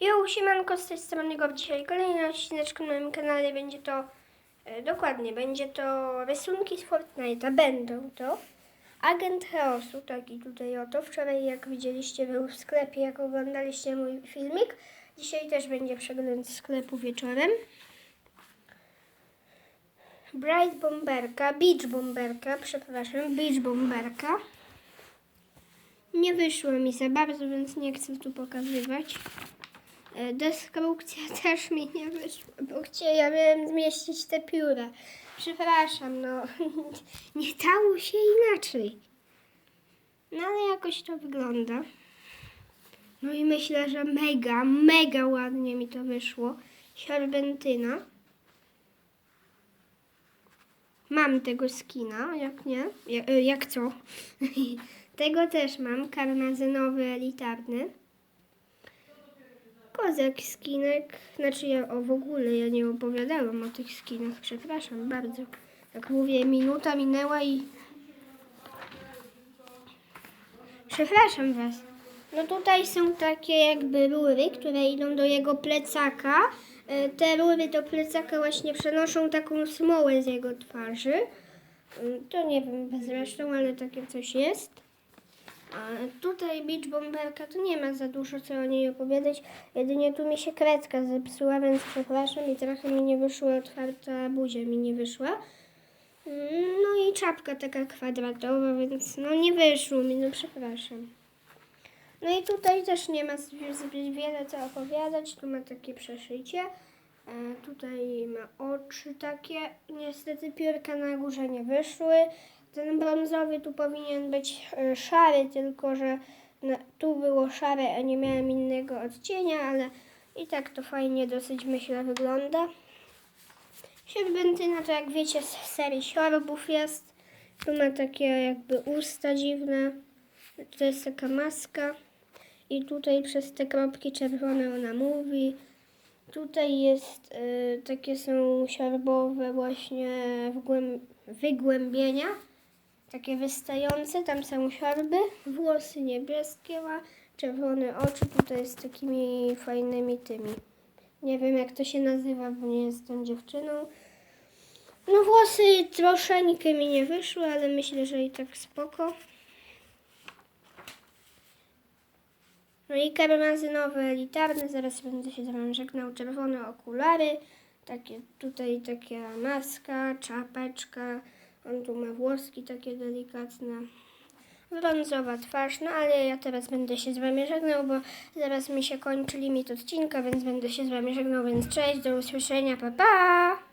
Jo, siemanko, z tej strony Gob. Dzisiaj kolejny odcineczek na moim kanale. Będzie to, e, dokładnie, będzie to rysunki z Fortnite'a. Będą to Agent Chaosu, taki tutaj oto. Wczoraj, jak widzieliście, był w sklepie, jak oglądaliście mój filmik. Dzisiaj też będzie przegląd sklepu wieczorem. Bright Bomberka, Beach Bomberka, przepraszam, Beach Bomberka. Nie wyszło mi za bardzo, więc nie chcę tu pokazywać. E, Destrukcja też mi nie wyszła, bo chciałem zmieścić te pióra. Przepraszam, no nie dało się inaczej. No ale jakoś to wygląda. No i myślę, że mega, mega ładnie mi to wyszło. Siorbentyna. Mam tego skina, jak nie? Ja- e, Jak co? tego też mam, karmazynowy, elitarny. Kozak skinek, znaczy ja o w ogóle ja nie opowiadałam o tych skinach, przepraszam bardzo. Jak mówię, minuta minęła i... Przepraszam Was. No tutaj są takie jakby rury, które idą do jego plecaka. E, Te rury do plecaka właśnie przenoszą taką smołę z jego twarzy. Mm, To nie wiem zresztą, ale takie coś jest. Tutaj Beach Bomberka to nie ma za dużo co o niej opowiadać. Jedynie tu mi się kredka zepsuła, więc przepraszam i trochę mi nie wyszła otwarta buzia mi nie wyszła. Mm, No i czapka taka kwadratowa, więc no nie wyszło mi, no przepraszam. No i tutaj też nie ma zbyt zbyt wiele co opowiadać. Tu ma takie przeszycie. E, tutaj ma oczy takie. Niestety piórka na górze nie wyszły. Ten brązowy tu powinien być e, szary, tylko że tu było szare, a nie miałem innego odcienia, ale i tak to fajnie dosyć myślę wygląda. Sierbentyna to jak wiecie z serii siorbów jest. Tu ma takie jakby usta dziwne. To jest taka maska. I tutaj przez te kropki czerwone ona mówi. Tutaj jest, y, takie są siorbowe właśnie wygłębienia. Takie wystające, tam są siorby. Włosy niebieskie ma, czerwone oczy tutaj z takimi fajnymi tymi. Nie wiem jak to się nazywa, bo nie jestem dziewczyną. No włosy troszeczkę mi nie wyszły, ale myślę, że i tak spoko. No i karmazynowe, elitarne, zaraz będę się z wami żegnał, czerwone okulary, takie, tutaj taka maska, czapeczka, on tu ma włoski takie delikatne, brązowa twarz, no ale ja teraz będę się z wami żegnał, bo zaraz mi się kończy limit odcinka, więc będę się z wami żegnał, więc cześć, do usłyszenia, pa pa!